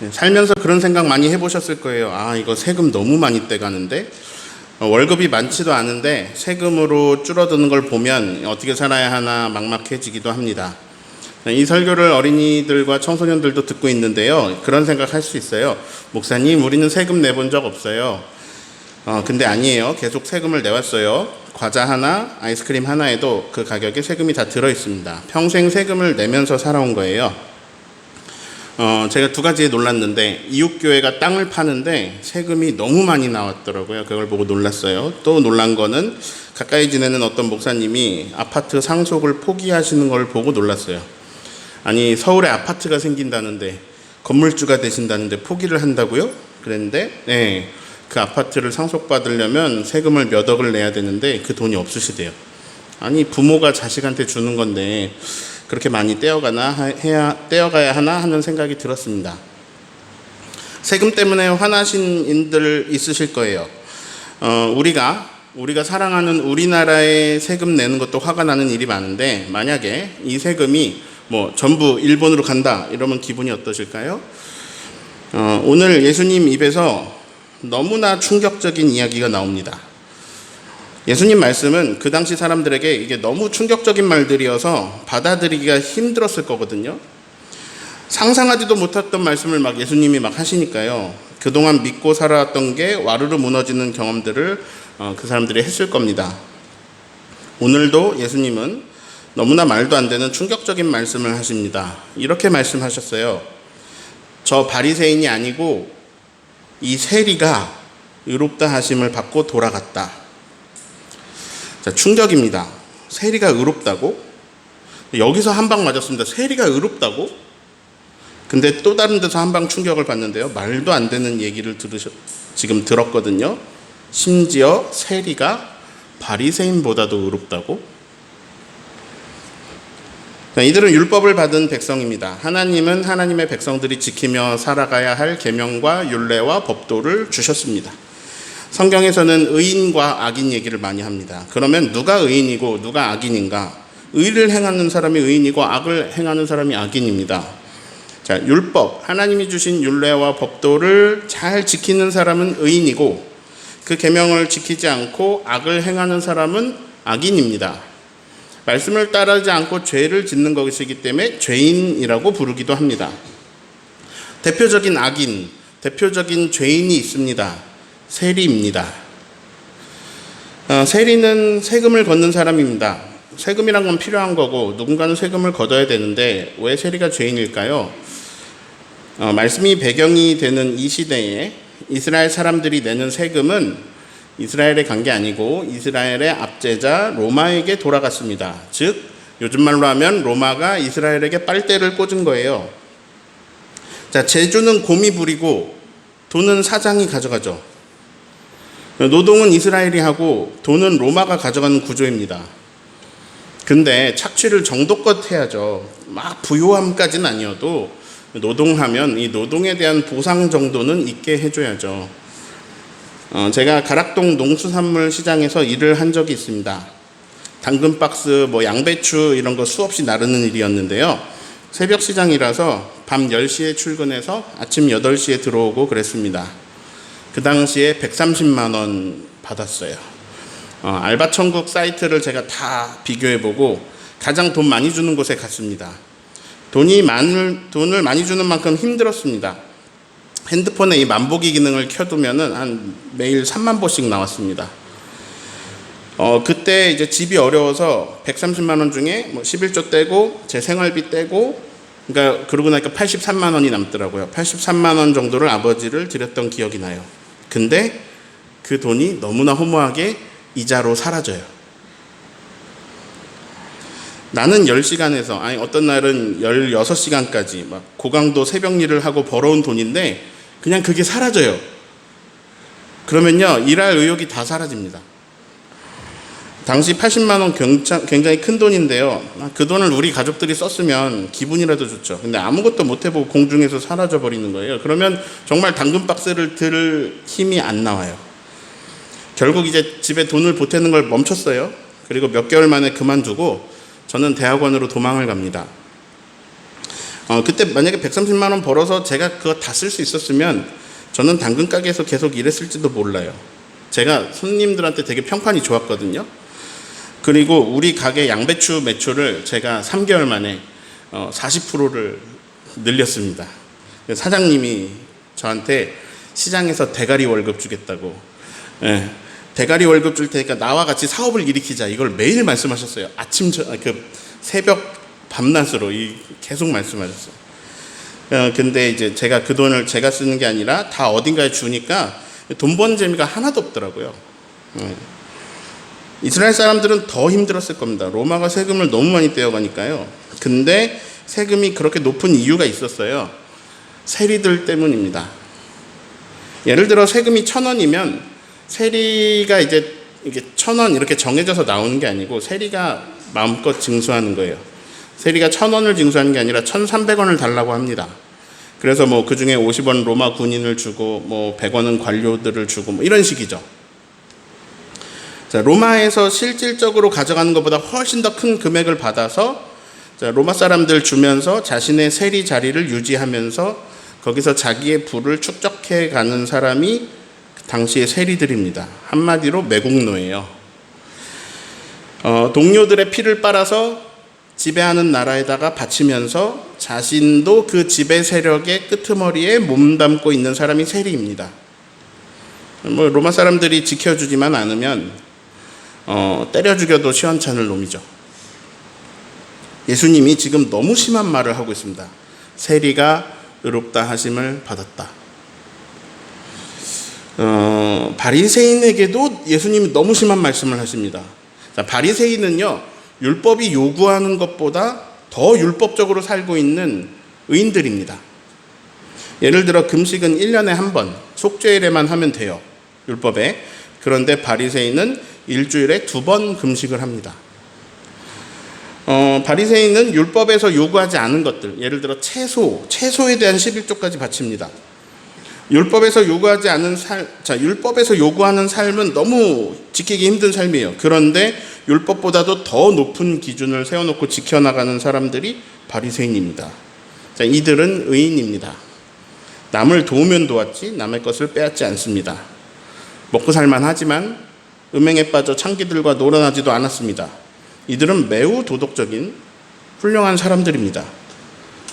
네, 살면서 그런 생각 많이 해보셨을 거예요. 아, 이거 세금 너무 많이 떼가는데? 어, 월급이 많지도 않은데 세금으로 줄어드는 걸 보면 어떻게 살아야 하나 막막해지기도 합니다. 네, 이 설교를 어린이들과 청소년들도 듣고 있는데요. 그런 생각 할 수 있어요. 목사님, 우리는 세금 내본 적 없어요. 어, 근데 아니에요. 계속 세금을 내왔어요. 과자 하나, 아이스크림 하나에도 그 가격에 세금이 다 들어 있습니다. 평생 세금을 내면서 살아온 거예요. 어, 제가 두 가지에 놀랐는데 이웃교회가 땅을 파는데 세금이 너무 많이 나왔더라고요. 그걸 보고 놀랐어요. 또 놀란 거는 가까이 지내는 어떤 목사님이 아파트 상속을 포기하시는 걸 보고 놀랐어요. 아니 서울에 아파트가 생긴다는데 건물주가 되신다는데 포기를 한다고요? 그랬는데 네, 그 아파트를 상속받으려면 세금을 몇 억을 내야 되는데 그 돈이 없으시대요. 아니 부모가 자식한테 주는 건데 그렇게 많이 떼어가나 하- 해야 떼어가야 하나 하는 생각이 들었습니다. 세금 때문에 화나신 인들 있으실 거예요. 어, 우리가 우리가 사랑하는 우리나라에 세금 내는 것도 화가 나는 일이 많은데 만약에 이 세금이 뭐 전부 일본으로 간다 이러면 기분이 어떠실까요? 어, 오늘 예수님 입에서 너무나 충격적인 이야기가 나옵니다. 예수님 말씀은 그 당시 사람들에게 이게 너무 충격적인 말들이어서 받아들이기가 힘들었을 거거든요. 상상하지도 못했던 말씀을 막 예수님이 막 하시니까요. 그동안 믿고 살아왔던 게 와르르 무너지는 경험들을 어, 그 사람들이 했을 겁니다. 오늘도 예수님은 너무나 말도 안 되는 충격적인 말씀을 하십니다. 이렇게 말씀하셨어요. 저 바리새인이 아니고 이 세리가 의롭다 하심을 받고 돌아갔다. 자, 충격입니다. 세리가 의롭다고? 여기서 한 방 맞았습니다. 세리가 의롭다고? 근데 또 다른 데서 한 방 충격을 받는데요. 말도 안 되는 얘기를 들으셨, 지금 들었거든요. 심지어 세리가 바리새인보다도 의롭다고? 자, 이들은 율법을 받은 백성입니다. 하나님은 하나님의 백성들이 지키며 살아가야 할 계명과 율례와 법도를 주셨습니다. 성경에서는 의인과 악인 얘기를 많이 합니다. 그러면 누가 의인이고 누가 악인인가? 의를 행하는 사람이 의인이고 악을 행하는 사람이 악인입니다. 자, 율법, 하나님이 주신 율례와 법도를 잘 지키는 사람은 의인이고 그 계명을 지키지 않고 악을 행하는 사람은 악인입니다. 말씀을 따르지 않고 죄를 짓는 것이기 때문에 죄인이라고 부르기도 합니다. 대표적인 악인, 대표적인 죄인이 있습니다. 세리입니다. 어, 세리는 세금을 걷는 사람입니다. 세금이란 건 필요한 거고 누군가는 세금을 걷어야 되는데 왜 세리가 죄인일까요? 어, 말씀이 배경이 되는 이 시대에 이스라엘 사람들이 내는 세금은 이스라엘에 간 게 아니고 이스라엘의 압제자 로마에게 돌아갔습니다. 즉 요즘 말로 하면 로마가 이스라엘에게 빨대를 꽂은 거예요. 자, 제주는 곰이 부리고 돈은 사장이 가져가죠. 노동은 이스라엘이 하고 돈은 로마가 가져가는 구조입니다. 근데 착취를 정도껏 해야죠. 막 부요함까지는 아니어도 노동하면 이 노동에 대한 보상 정도는 있게 해줘야죠. 어, 제가 가락동 농수산물 시장에서 일을 한 적이 있습니다. 당근 박스, 뭐 양배추 이런 거 수없이 나르는 일이었는데요. 새벽 시장이라서 밤 10시에 출근해서 아침 8시에 들어오고 그랬습니다. 그 당시에 130만 원 받았어요. 어, 알바 천국 사이트를 제가 다 비교해보고 가장 돈 많이 주는 곳에 갔습니다. 돈이 많을, 돈을 많이 주는 만큼 힘들었습니다. 핸드폰에 이 만보기 기능을 켜두면은 한 매일 3만 보씩 나왔습니다. 어, 그때 이제 집이 어려워서 130만 원 중에 뭐 11조 떼고 제 생활비 떼고 그러니까 그러고 나니까 83만 원이 남더라고요. 83만 원 정도를 아버지를 드렸던 기억이 나요. 근데 그 돈이 너무나 허무하게 이자로 사라져요. 나는 10시간에서 아니 어떤 날은 16시간까지 막 고강도 새벽 일을 하고 벌어온 돈인데 그냥 그게 사라져요. 그러면요. 일할 의욕이 다 사라집니다. 당시 80만 원 굉장히 큰 돈인데요. 아, 그 돈을 우리 가족들이 썼으면 기분이라도 좋죠. 근데 아무것도 못 해보고 공중에서 사라져 버리는 거예요. 그러면 정말 당근 박스를 들 힘이 안 나와요. 결국 이제 집에 돈을 보태는 걸 멈췄어요. 그리고 몇 개월 만에 그만두고 저는 대학원으로 도망을 갑니다. 어, 그때 만약에 130만 원 벌어서 제가 그거 다 쓸 수 있었으면 저는 당근 가게에서 계속 일했을지도 몰라요. 제가 손님들한테 되게 평판이 좋았거든요. 그리고 우리 가게 양배추 매출을 제가 3개월 만에 어, 40%를 늘렸습니다. 사장님이 저한테 시장에서 대가리 월급 주겠다고. 예, 대가리 월급 줄 테니까 나와 같이 사업을 일으키자. 이걸 매일 말씀하셨어요. 아침 저, 아, 그 새벽 밤낮으로 이 계속 말씀하셨어요. 어, 근데 이제 제가 그 돈을 제가 쓰는 게 아니라 다 어딘가에 주니까 돈 버는 재미가 하나도 없더라고요. 예. 이스라엘 사람들은 더 힘들었을 겁니다. 로마가 세금을 너무 많이 떼어가니까요. 근데 세금이 그렇게 높은 이유가 있었어요. 세리들 때문입니다. 예를 들어 세금이 천 원이면 세리가 이제 이게 천 원 이렇게 정해져서 나오는 게 아니고 세리가 마음껏 징수하는 거예요. 세리가 천 원을 징수하는 게 아니라 천삼백 원을 달라고 합니다. 그래서 뭐 그 중에 50원 로마 군인을 주고 뭐 100원은 관료들을 주고 뭐 이런 식이죠. 자, 로마에서 실질적으로 가져가는 것보다 훨씬 더 큰 금액을 받아서 자, 로마 사람들 주면서 자신의 세리 자리를 유지하면서 거기서 자기의 부를 축적해 가는 사람이 그 당시의 세리들입니다. 한마디로 매국노예요. 어, 동료들의 피를 빨아서 지배하는 나라에다가 바치면서 자신도 그 지배 세력의 끄트머리에 몸담고 있는 사람이 세리입니다. 뭐 로마 사람들이 지켜주지만 않으면 어, 때려 죽여도 시원찮을 놈이죠. 예수님이 지금 너무 심한 말을 하고 있습니다. 세리가 의롭다 하심을 받았다. 어, 바리새인에게도 예수님이 너무 심한 말씀을 하십니다. 자, 바리새인은요 율법이 요구하는 것보다 더 율법적으로 살고 있는 의인들입니다. 예를 들어 금식은 1년에 한 번, 속죄일에만 하면 돼요. 율법에. 그런데 바리새인은 일주일에 두 번 금식을 합니다. 어, 바리새인은 율법에서 요구하지 않은 것들, 예를 들어 채소, 채소에 대한 11조까지 바칩니다. 율법에서 요구하지 않은 살, 자, 율법에서 요구하는 삶은 너무 지키기 힘든 삶이에요. 그런데 율법보다도 더 높은 기준을 세워놓고 지켜나가는 사람들이 바리새인입니다. 자, 이들은 의인입니다. 남을 도우면 도왔지 남의 것을 빼앗지 않습니다. 먹고 살만 하지만 음행에 빠져 창기들과 놀아나지도 않았습니다. 이들은 매우 도덕적인 훌륭한 사람들입니다.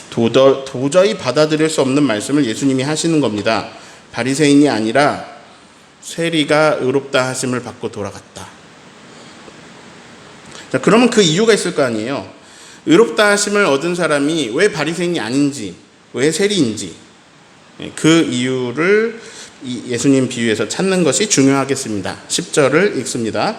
도저, 도저히 받아들일 수 없는 말씀을 예수님이 하시는 겁니다. 바리새인이 아니라 세리가 의롭다 하심을 받고 돌아갔다. 자, 그러면 그 이유가 있을 거 아니에요. 의롭다 하심을 얻은 사람이 왜 바리새인이 아닌지, 왜 세리인지 그 이유를 예수님 비유에서 찾는 것이 중요하겠습니다. 10절을 읽습니다.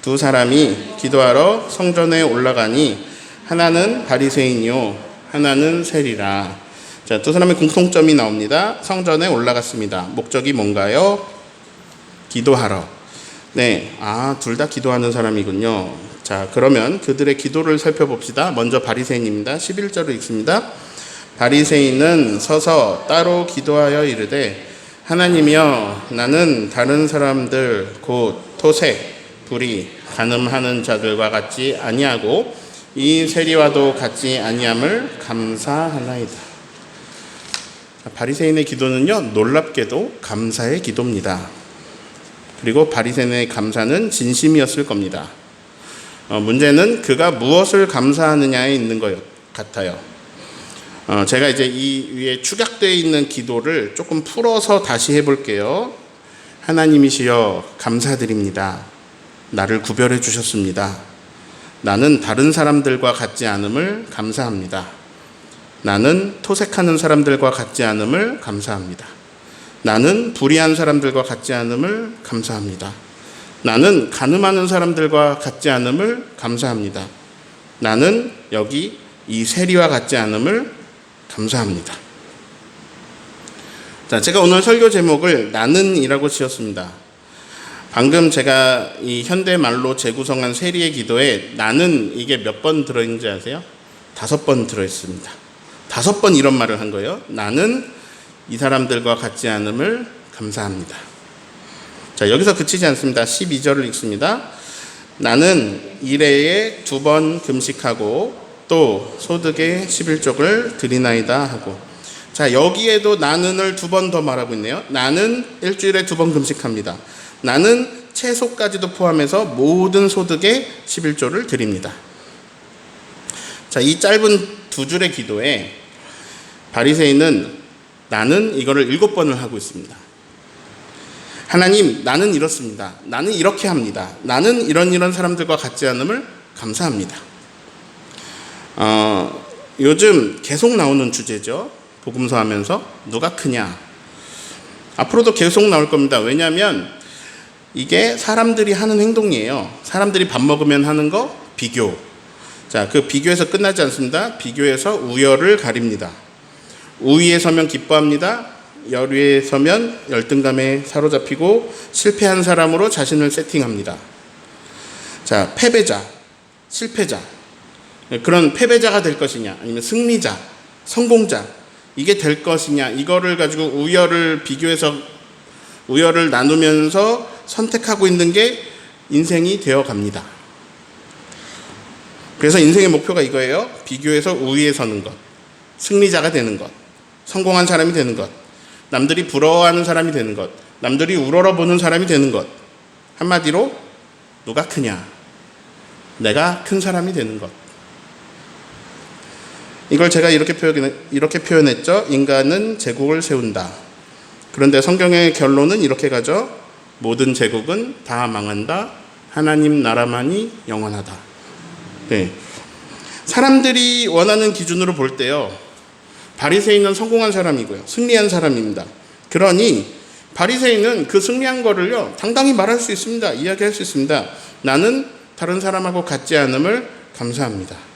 두 사람이 기도하러 성전에 올라가니 하나는 바리새인이요 하나는 세리라. 자, 두 사람의 공통점이 나옵니다. 성전에 올라갔습니다. 목적이 뭔가요? 기도하러. 네, 아, 둘 다 기도하는 사람이군요. 자, 그러면 그들의 기도를 살펴봅시다. 먼저 바리새인입니다. 11절을 읽습니다. 바리새인은 서서 따로 기도하여 이르되 하나님이여 나는 다른 사람들 곧 토색, 불이, 간음하는 자들과 같지 아니하고 이 세리와도 같지 아니함을 감사하나이다. 바리새인의 기도는요 놀랍게도 감사의 기도입니다. 그리고 바리새인의 감사는 진심이었을 겁니다. 어, 문제는 그가 무엇을 감사하느냐에 있는 것 같아요. 어, 제가 이제 이 위에 축약되어 있는 기도를 조금 풀어서 다시 해볼게요. 하나님이시여 감사드립니다. 나를 구별해 주셨습니다. 나는 다른 사람들과 같지 않음을 감사합니다. 나는 토색하는 사람들과 같지 않음을 감사합니다. 나는 불의한 사람들과 같지 않음을 감사합니다. 나는 가늠하는 사람들과 같지 않음을 감사합니다. 나는 여기 이 세리와 같지 않음을 감사합니다. 자, 제가 오늘 설교 제목을 나는이라고 지었습니다. 방금 제가 이 현대 말로 재구성한 세리의 기도에 나는 이게 몇 번 들어있는지 아세요? 다섯 번 들어있습니다. 다섯 번 이런 말을 한 거예요. 나는 이 사람들과 같지 않음을 감사합니다. 자, 여기서 그치지 않습니다. 12절을 읽습니다. 나는 일회에 두 번 금식하고 또 소득의 11쪽을 드리나이다 하고 자 여기에도 나는을 두 번 더 말하고 있네요. 나는 일주일에 두 번 금식합니다. 나는 채소까지도 포함해서 모든 소득의 11조를 드립니다. 자, 이 짧은 두 줄의 기도에 바리새인은 나는 이거를 일곱 번을 하고 있습니다. 하나님, 나는 이렇습니다. 나는 이렇게 합니다. 나는 이런 이런 사람들과 같지 않음을 감사합니다. 어, 요즘 계속 나오는 주제죠. 복음서 하면서 누가 크냐. 앞으로도 계속 나올 겁니다. 왜냐하면 이게 사람들이 하는 행동이에요. 사람들이 밥 먹으면 하는 거 비교. 자, 그 비교에서 끝나지 않습니다. 비교에서 우열을 가립니다. 우위에 서면 기뻐합니다. 열위에 서면 열등감에 사로잡히고 실패한 사람으로 자신을 세팅합니다. 자, 패배자, 실패자. 그런 패배자가 될 것이냐, 아니면 승리자, 성공자, 이게 될 것이냐, 이거를 가지고 우열을 비교해서 우열을 나누면서 선택하고 있는 게 인생이 되어 갑니다. 그래서 인생의 목표가 이거예요. 비교해서 우위에 서는 것, 승리자가 되는 것, 성공한 사람이 되는 것, 남들이 부러워하는 사람이 되는 것, 남들이 우러러보는 사람이 되는 것. 한마디로 누가 크냐? 내가 큰 사람이 되는 것. 이걸 제가 이렇게 표현 이렇게 표현했죠. 인간은 제국을 세운다. 그런데 성경의 결론은 이렇게 가죠. 모든 제국은 다 망한다. 하나님 나라만이 영원하다. 네. 사람들이 원하는 기준으로 볼 때요. 바리새인은 성공한 사람이고요. 승리한 사람입니다. 그러니 바리새인은 그 승리한 거를요. 당당히 말할 수 있습니다. 이야기할 수 있습니다. 나는 다른 사람하고 같지 않음을 감사합니다.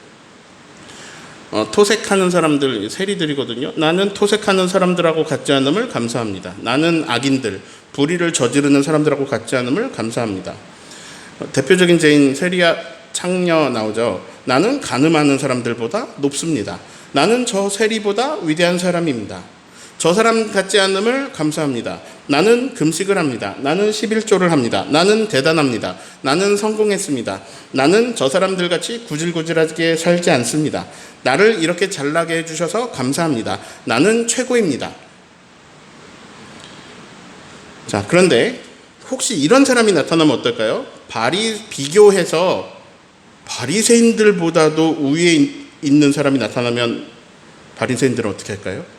어, 토색하는 사람들 세리들이거든요. 나는 토색하는 사람들하고 같지 않음을 감사합니다. 나는 악인들, 불의를 저지르는 사람들하고 같지 않음을 감사합니다. 어, 대표적인 죄인 세리아 창녀 나오죠. 나는 가늠하는 사람들보다 높습니다. 나는 저 세리보다 위대한 사람입니다. 저 사람 같지 않음을 감사합니다. 나는 금식을 합니다. 나는 11조를 합니다. 나는 대단합니다. 나는 성공했습니다. 나는 저 사람들 같이 구질구질하게 살지 않습니다. 나를 이렇게 잘나게 해주셔서 감사합니다. 나는 최고입니다. 자, 그런데 혹시 이런 사람이 나타나면 어떨까요? 바리 비교해서 바리새인들보다도 우위에 있는 사람이 나타나면 바리새인들은 어떻게 할까요?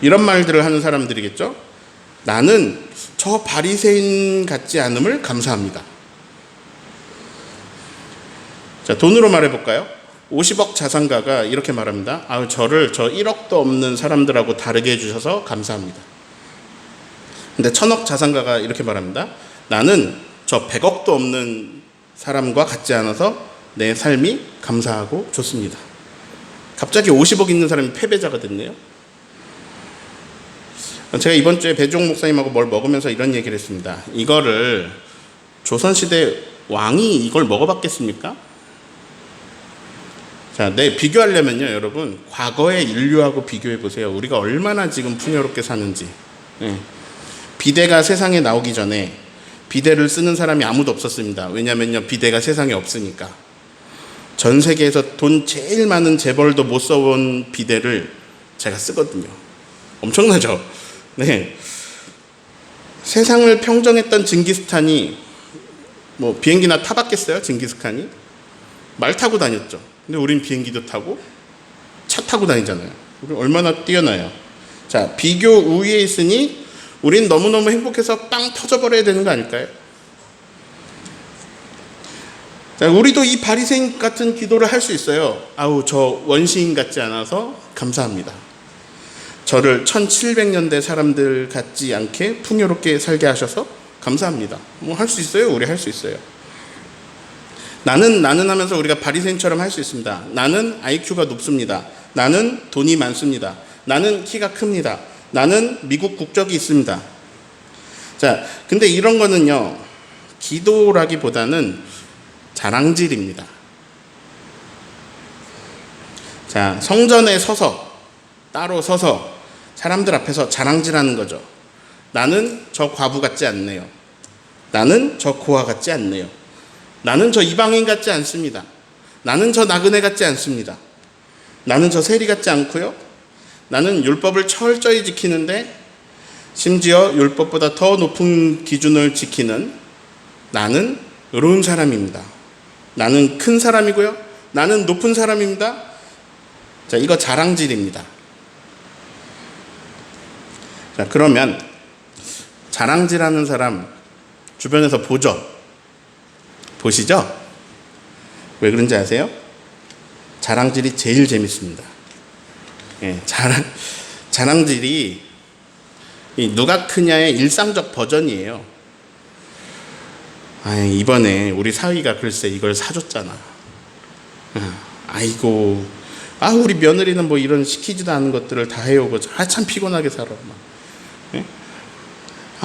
이런 말들을 하는 사람들이겠죠. 나는 저 바리새인 같지 않음을 감사합니다. 자, 돈으로 말해 볼까요? 50억 자산가가 이렇게 말합니다. 아, 저를 저 1억도 없는 사람들하고 다르게 해 주셔서 감사합니다. 근데 천억 자산가가 이렇게 말합니다. 나는 저 100억도 없는 사람과 같지 않아서 내 삶이 감사하고 좋습니다. 갑자기 50억 있는 사람이 패배자가 됐네요. 제가 이번 주에 배종 목사님하고 뭘 먹으면서 이런 얘기를 했습니다. 이거를 조선시대 왕이 이걸 먹어봤겠습니까? 자, 네, 비교하려면요, 여러분. 과거의 인류하고 비교해 보세요. 우리가 얼마나 지금 풍요롭게 사는지. 네. 비대가 세상에 나오기 전에 비대를 쓰는 사람이 아무도 없었습니다. 왜냐면요, 비대가 세상에 없으니까. 전 세계에서 돈 제일 많은 재벌도 못 써본 비대를 제가 쓰거든요. 엄청나죠? 네. 세상을 평정했던 징기스탄이 뭐 비행기나 타봤겠어요? 징기스칸이? 말 타고 다녔죠. 근데 우린 비행기도 타고 차 타고 다니잖아요. 우리 얼마나 뛰어나요. 자, 비교 우위에 있으니 우린 너무너무 행복해서 빵 터져버려야 되는 거 아닐까요? 자, 우리도 이 바리새인 같은 기도를 할 수 있어요. 아우, 저 원시인 같지 않아서 감사합니다. 저를 1700년대 사람들 같지 않게 풍요롭게 살게 하셔서 감사합니다. 뭐 할 수 있어요? 우리 할 수 있어요. 나는 나는 하면서 우리가 바리새인처럼 할 수 있습니다. 나는 IQ가 높습니다. 나는 돈이 많습니다. 나는 키가 큽니다. 나는 미국 국적이 있습니다. 자, 근데 이런 거는요. 기도라기보다는 자랑질입니다. 자, 성전에 서서 따로 서서 사람들 앞에서 자랑질하는 거죠. 나는 저 과부 같지 않네요. 나는 저 고아 같지 않네요. 나는 저 이방인 같지 않습니다. 나는 저 나그네 같지 않습니다. 나는 저 세리 같지 않고요. 나는 율법을 철저히 지키는데 심지어 율법보다 더 높은 기준을 지키는 나는 의로운 사람입니다. 나는 큰 사람이고요. 나는 높은 사람입니다. 자, 이거 자랑질입니다. 자, 그러면 자랑질하는 사람 주변에서 보죠. 보시죠? 왜 그런지 아세요? 자랑질이 제일 재밌습니다. 예, 자랑, 자랑질이 이 누가 크냐의 일상적 버전이에요. 아, 이번에 우리 사위가 글쎄 이걸 사줬잖아. 아, 아이고, 아 우리 며느리는 뭐 이런 시키지도 않은 것들을 다 해오고 아 참 피곤하게 살아. 막.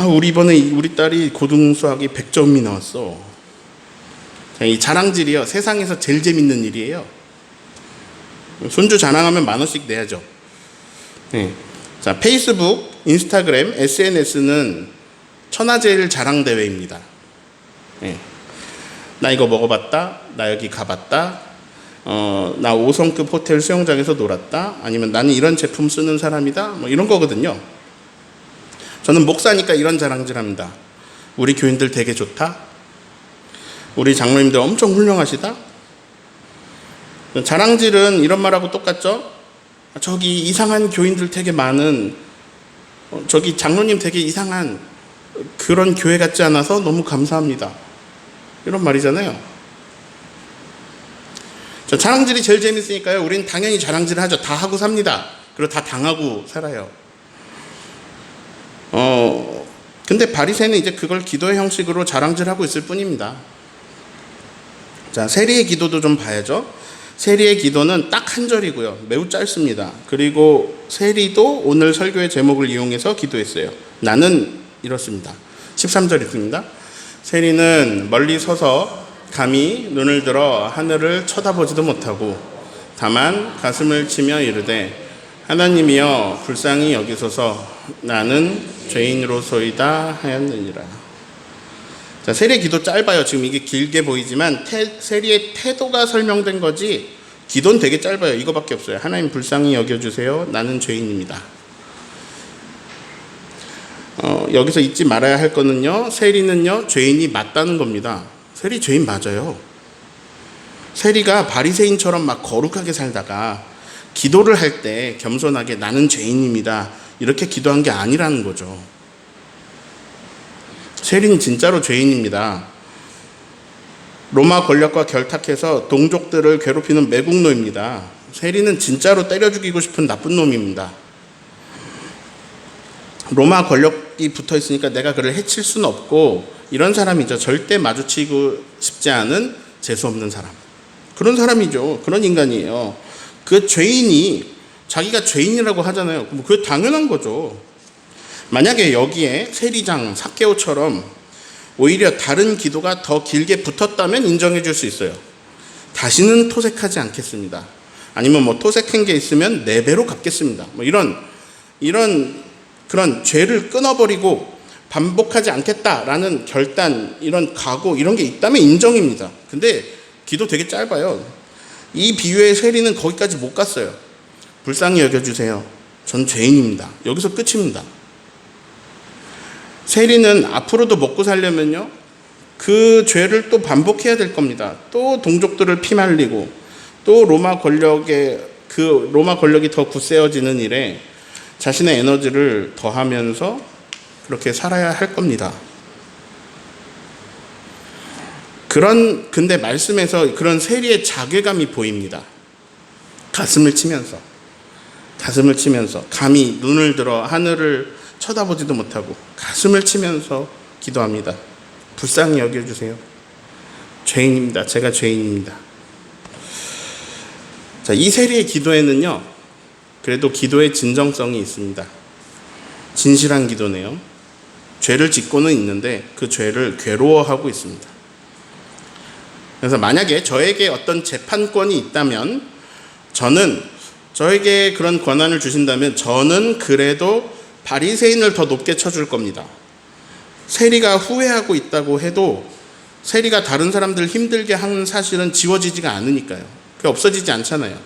예? 아 우리 이번에 우리 딸이 고등 수학이 100점이 나왔어. 자, 이 자랑질이요 세상에서 제일 재밌는 일이에요. 손주 자랑하면 만 원씩 내야죠. 예. 자 페이스북, 인스타그램, SNS는 천하제일 자랑 대회입니다. 예. 나 이거 먹어봤다. 나 여기 가봤다. 어, 나 5성급 호텔 수영장에서 놀았다. 아니면 나는 이런 제품 쓰는 사람이다. 뭐 이런 거거든요. 저는 목사니까 이런 자랑질 합니다. 우리 교인들 되게 좋다. 우리 장로님들 엄청 훌륭하시다. 자랑질은 이런 말하고 똑같죠? 저기 이상한 교인들 되게 많은, 어, 저기 장로님 되게 이상한 그런 교회 같지 않아서 너무 감사합니다. 이런 말이잖아요. 저 자랑질이 제일 재밌으니까요. 우리는 당연히 자랑질을 하죠. 다 하고 삽니다. 그리고 다 당하고 살아요. 어, 근데 바리새는 이제 그걸 기도의 형식으로 자랑질하고 있을 뿐입니다. 자, 세리의 기도도 좀 봐야죠. 세리의 기도는 딱 한 절이고요. 매우 짧습니다. 그리고 세리도 오늘 설교의 제목을 이용해서 기도했어요. 나는 이렇습니다. 13절 있습니다. 세리는 멀리 서서 감히 눈을 들어 하늘을 쳐다보지도 못하고 다만 가슴을 치며 이르되 하나님이여 불쌍히 여기소서 나는 죄인으로소이다 하였느니라. 자, 세리의 기도 짧아요. 지금 이게 길게 보이지만 태, 세리의 태도가 설명된 거지 기도는 되게 짧아요. 이거밖에 없어요. 하나님 불쌍히 여겨주세요. 나는 죄인입니다. 어, 여기서 잊지 말아야 할 거는요. 세리는요. 죄인이 맞다는 겁니다. 세리 죄인 맞아요. 세리가 바리새인처럼 막 거룩하게 살다가 기도를 할 때 겸손하게 나는 죄인입니다. 이렇게 기도한 게 아니라는 거죠. 세리는 진짜로 죄인입니다. 로마 권력과 결탁해서 동족들을 괴롭히는 매국노입니다. 세리는 진짜로 때려 죽이고 싶은 나쁜 놈입니다. 로마 권력이 붙어 있으니까 내가 그를 해칠 수는 없고 이런 사람이죠. 절대 마주치고 싶지 않은 재수 없는 사람. 그런 사람이죠. 그런 인간이에요. 그 죄인이 자기가 죄인이라고 하잖아요. 뭐 그 당연한 거죠. 만약에 여기에 세리장 사케오처럼 오히려 다른 기도가 더 길게 붙었다면 인정해 줄 수 있어요. 다시는 토색하지 않겠습니다. 아니면 뭐 토색한 게 있으면 네 배로 갚겠습니다. 뭐 이런 이런 그런 죄를 끊어버리고 반복하지 않겠다라는 결단, 이런 각오 이런 게 있다면 인정입니다. 근데 기도 되게 짧아요. 이 비유의 세리는 거기까지 못 갔어요. 불쌍히 여겨주세요. 전 죄인입니다. 여기서 끝입니다. 세리는 앞으로도 먹고 살려면요. 그 죄를 또 반복해야 될 겁니다. 또 동족들을 피말리고 또 로마 권력의 그 로마 권력이 더 굳세어지는 일에 자신의 에너지를 더하면서 그렇게 살아야 할 겁니다. 그런 근데 말씀에서 그런 세리의 자괴감이 보입니다. 가슴을 치면서 가슴을 치면서 감히 눈을 들어 하늘을 쳐다보지도 못하고 가슴을 치면서 기도합니다. 불쌍히 여겨주세요. 죄인입니다. 제가 죄인입니다. 자, 이 세리의 기도에는요, 그래도 기도의 진정성이 있습니다. 진실한 기도네요. 죄를 짓고는 있는데 그 죄를 괴로워하고 있습니다. 그래서 만약에 저에게 어떤 재판권이 있다면 저는 저에게 그런 권한을 주신다면 저는 그래도 바리새인을 더 높게 쳐줄 겁니다. 세리가 후회하고 있다고 해도 세리가 다른 사람들 힘들게 하는 사실은 지워지지가 않으니까요. 그게 없어지지 않잖아요.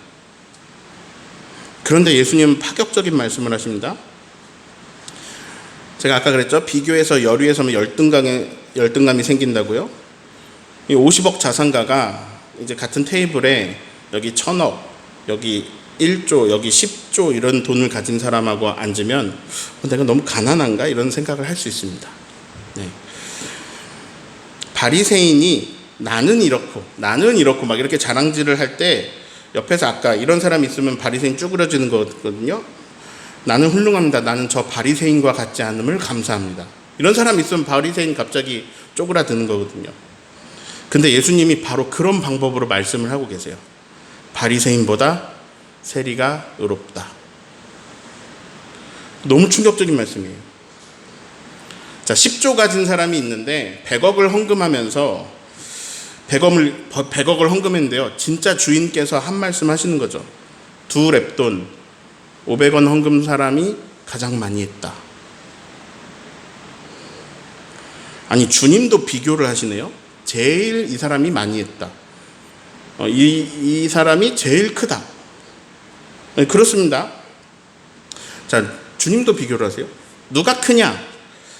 그런데 예수님은 파격적인 말씀을 하십니다. 제가 아까 그랬죠. 비교해서 열의에서는 열등감이, 열등감이 생긴다고요. 이 50억 자산가가 이제 같은 테이블에 여기 천억, 여기 1조, 여기 10조 이런 돈을 가진 사람하고 앉으면 어, 내가 너무 가난한가 이런 생각을 할 수 있습니다. 네. 바리새인이 나는 이렇고 나는 이렇고 막 이렇게 자랑질을 할 때 옆에서 아까 이런 사람 있으면 바리새인 쭈그러지는 거거든요. 나는 훌륭합니다. 나는 저 바리새인과 같지 않음을 감사합니다. 이런 사람 있으면 바리새인 갑자기 쪼그라드는 거거든요. 근데 예수님이 바로 그런 방법으로 말씀을 하고 계세요. 바리새인보다 세리가 의롭다. 너무 충격적인 말씀이에요. 자, 10조 가진 사람이 있는데 100억을 헌금하면서 100억을 100억을 헌금했는데요. 진짜 주인께서 한 말씀 하시는 거죠. 두 랩돈 500원 헌금 사람이 가장 많이 했다. 아니 주님도 비교를 하시네요. 제일 이 사람이 많이 했다. 어, 이, 이 사람이 제일 크다. 네, 그렇습니다. 자, 주님도 비교를 하세요. 누가 크냐?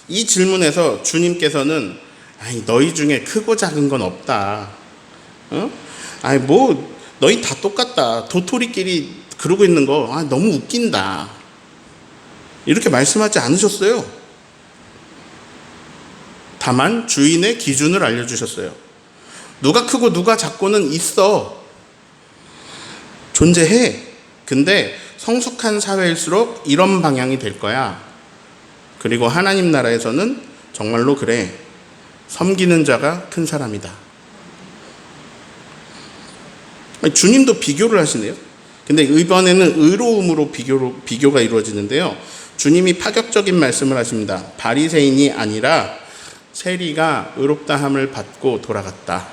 이 질문에서 주님께서는 아니, 너희 중에 크고 작은 건 없다. 어? 아니, 뭐, 너희 다 똑같다. 도토리끼리 그러고 있는 거, 아, 너무 웃긴다. 이렇게 말씀하지 않으셨어요. 다만 주인의 기준을 알려주셨어요. 누가 크고 누가 작고는 있어. 존재해. 근데 성숙한 사회일수록 이런 방향이 될 거야. 그리고 하나님 나라에서는 정말로 그래. 섬기는 자가 큰 사람이다. 주님도 비교를 하시네요. 근데 이번에는 의로움으로 비교로, 비교가 이루어지는데요. 주님이 파격적인 말씀을 하십니다. 바리새인이 아니라 세리가 의롭다함을 받고 돌아갔다.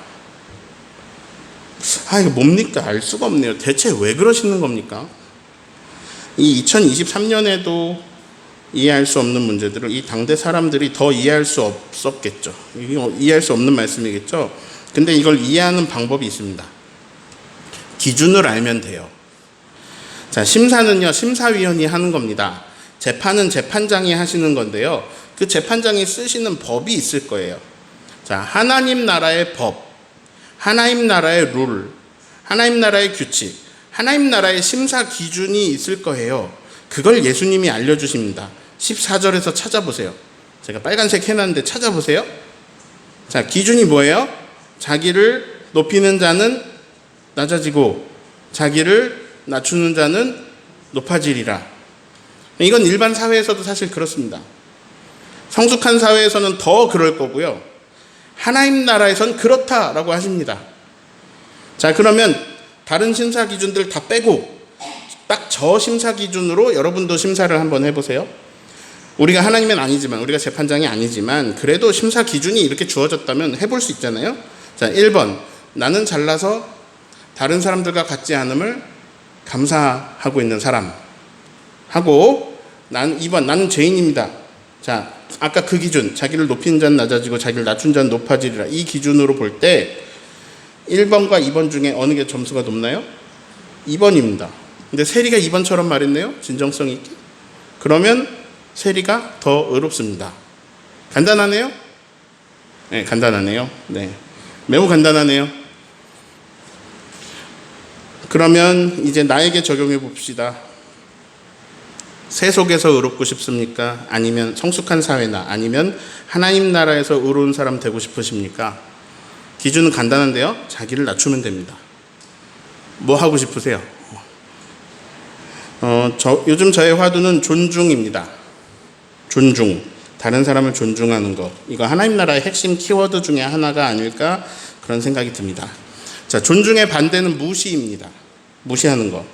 아, 이거 뭡니까? 알 수가 없네요. 대체 왜 그러시는 겁니까? 이 2023년에도 이해할 수 없는 문제들을 이 당대 사람들이 더 이해할 수 없었겠죠. 이게 이해할 수 없는 말씀이겠죠. 근데 이걸 이해하는 방법이 있습니다. 기준을 알면 돼요. 자, 심사는요, 심사위원이 하는 겁니다. 재판은 재판장이 하시는 건데요. 그 재판장이 쓰시는 법이 있을 거예요. 자, 하나님 나라의 법, 하나님 나라의 룰, 하나님 나라의 규칙, 하나님 나라의 심사 기준이 있을 거예요. 그걸 예수님이 알려주십니다. 14절에서 찾아보세요. 제가 빨간색 해놨는데 찾아보세요. 자, 기준이 뭐예요? 자기를 높이는 자는 낮아지고, 자기를 낮추는 자는 높아지리라. 이건 일반 사회에서도 사실 그렇습니다. 성숙한 사회에서는 더 그럴 거고요. 하나님 나라에선 그렇다라고 하십니다. 자, 그러면 다른 심사 기준들 다 빼고 딱 저 심사 기준으로 여러분도 심사를 한번 해보세요. 우리가 하나님은 아니지만, 우리가 재판장이 아니지만, 그래도 심사 기준이 이렇게 주어졌다면 해볼 수 있잖아요. 자, 1번. 나는 잘나서 다른 사람들과 같지 않음을 감사하고 있는 사람. 하고, 난 2번. 나는 죄인입니다. 자, 아까 그 기준, 자기를 높인 자는 낮아지고 자기를 낮춘 자는 높아지리라. 이 기준으로 볼 때 1번과 2번 중에 어느 게 점수가 높나요? 2번입니다. 근데 세리가 2번처럼 말했네요. 진정성 있게. 그러면 세리가 더 의롭습니다. 간단하네요? 네, 간단하네요. 네. 매우 간단하네요. 그러면 이제 나에게 적용해 봅시다. 세속에서 의롭고 싶습니까? 아니면 성숙한 사회나 아니면 하나님 나라에서 의로운 사람 되고 싶으십니까? 기준은 간단한데요. 자기를 낮추면 됩니다. 뭐 하고 싶으세요? 어, 저, 요즘 저의 화두는 존중입니다. 존중. 다른 사람을 존중하는 것. 이거 하나님 나라의 핵심 키워드 중에 하나가 아닐까 그런 생각이 듭니다. 자, 존중의 반대는 무시입니다. 무시하는 것.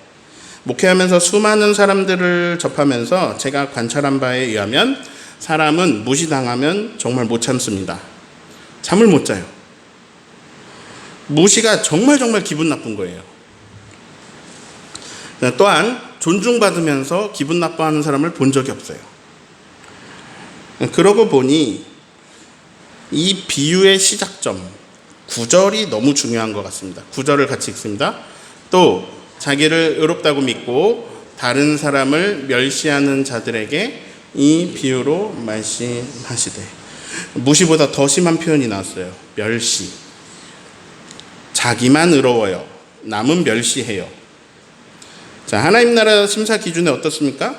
목회하면서 수많은 사람들을 접하면서 제가 관찰한 바에 의하면 사람은 무시당하면 정말 못 참습니다. 잠을 못 자요. 무시가 정말 정말 기분 나쁜 거예요. 또한 존중받으면서 기분 나빠하는 사람을 본 적이 없어요. 그러고 보니 이 비유의 시작점, 구절이 너무 중요한 것 같습니다. 구절을 같이 읽습니다. 또 자기를 의롭다고 믿고 다른 사람을 멸시하는 자들에게 이 비유로 말씀하시되 무시보다 더 심한 표현이 나왔어요. 멸시. 자기만 의로워요. 남은 멸시해요. 자, 하나님 나라 심사 기준에 어떻습니까?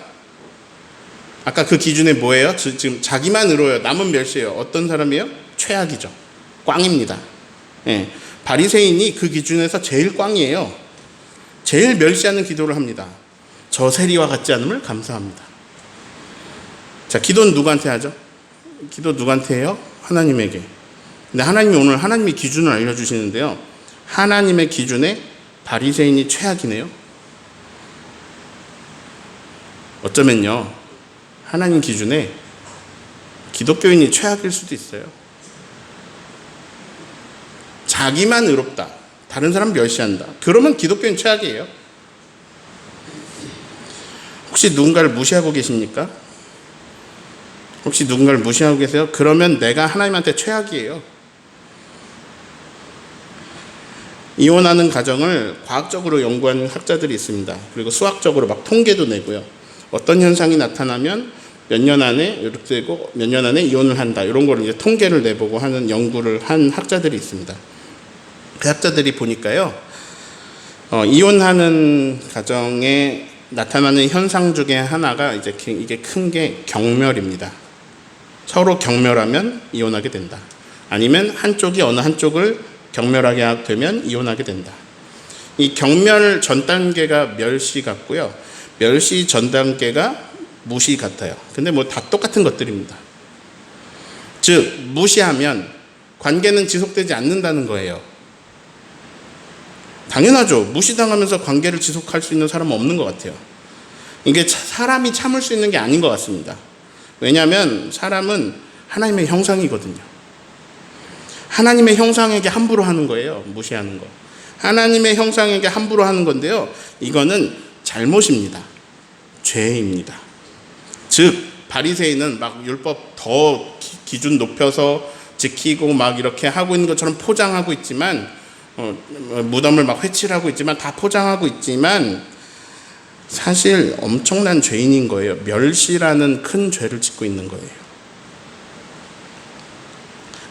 아까 그 기준에 뭐예요? 지- 지금 자기만 의로워요. 남은 멸시해요. 어떤 사람이에요? 최악이죠. 꽝입니다. 예. 바리새인이 그 기준에서 제일 꽝이에요. 제일 멸시하는 기도를 합니다. 저 세리와 같지 않음을 감사합니다. 자, 기도는 누구한테 하죠? 기도 누구한테 해요? 하나님에게. 근데 하나님이 오늘 하나님의 기준을 알려주시는데요. 하나님의 기준에 바리새인이 최악이네요. 어쩌면요. 하나님 기준에 기독교인이 최악일 수도 있어요. 자기만 의롭다. 다른 사람 멸시한다. 그러면 기독교인 최악이에요. 혹시 누군가를 무시하고 계십니까? 혹시 누군가를 무시하고 계세요? 그러면 내가 하나님한테 최악이에요. 이혼하는 가정을 과학적으로 연구하는 학자들이 있습니다. 그리고 수학적으로 막 통계도 내고요. 어떤 현상이 나타나면 몇 년 안에 이렇게 되고 몇 년 안에 이혼을 한다. 이런 거를 이제 통계를 내보고 하는 연구를 한 학자들이 있습니다. 그 학자들이 보니까요. 어, 이혼하는 가정에 나타나는 현상 중에 하나가 이제 기- 이게 큰 게 경멸입니다. 서로 경멸하면 이혼하게 된다. 아니면 한쪽이 어느 한쪽을 경멸하게 되면 이혼하게 된다. 이 경멸 전 단계가 멸시 같고요. 멸시 전 단계가 무시 같아요. 근데 뭐 다 똑같은 것들입니다. 즉 무시하면 관계는 지속되지 않는다는 거예요. 당연하죠. 무시당하면서 관계를 지속할 수 있는 사람은 없는 것 같아요. 이게 차- 사람이 참을 수 있는 게 아닌 것 같습니다. 왜냐하면 사람은 하나님의 형상이거든요. 하나님의 형상에게 함부로 하는 거예요. 무시하는 거. 하나님의 형상에게 함부로 하는 건데요. 이거는 잘못입니다. 죄입니다. 즉 바리새인은 막 율법 더 기- 기준 높여서 지키고 막 이렇게 하고 있는 것처럼 포장하고 있지만 무덤을 막 회칠하고 있지만 다 포장하고 있지만 사실 엄청난 죄인인 거예요. 멸시라는 큰 죄를 짓고 있는 거예요.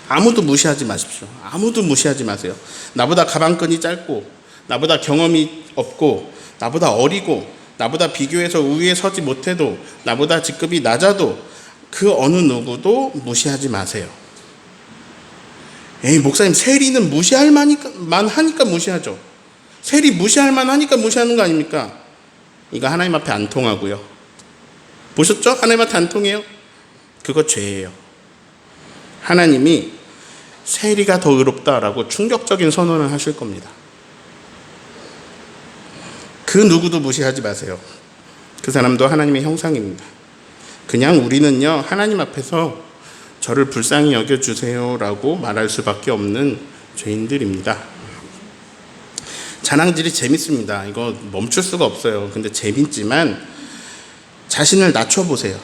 아무도 무시하지 마십시오. 아무도 무시하지 마세요. 나보다 가방끈이 짧고, 나보다 경험이 없고, 나보다 어리고, 나보다 비교해서 우위에 서지 못해도, 나보다 직급이 낮아도 그 어느 누구도 무시하지 마세요. 에이, 목사님, 세리는 무시할 만이니까, 만 하니까 무시하죠. 세리 무시할 만 하니까 무시하는 거 아닙니까? 이거 하나님 앞에 안 통하고요. 보셨죠? 하나님 앞에 안 통해요? 그거 죄예요. 하나님이 세리가 더 의롭다라고 충격적인 선언을 하실 겁니다. 그 누구도 무시하지 마세요. 그 사람도 하나님의 형상입니다. 그냥 우리는요, 하나님 앞에서 저를 불쌍히 여겨주세요라고 말할 수밖에 없는 죄인들입니다. 자랑질이 재밌습니다. 이거 멈출 수가 없어요. 근데 재밌지만 자신을 낮춰보세요.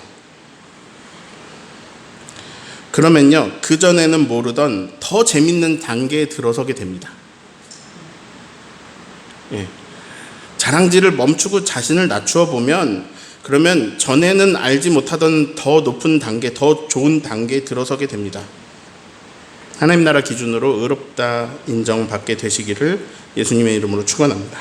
그러면요, 그전에는 모르던 더 재밌는 단계에 들어서게 됩니다. 예. 자랑질을 멈추고 자신을 낮추어 보면, 그러면 전에는 알지 못하던 더 높은 단계, 더 좋은 단계에 들어서게 됩니다. 하나님 나라 기준으로 의롭다 인정받게 되시기를 예수님의 이름으로 축원합니다.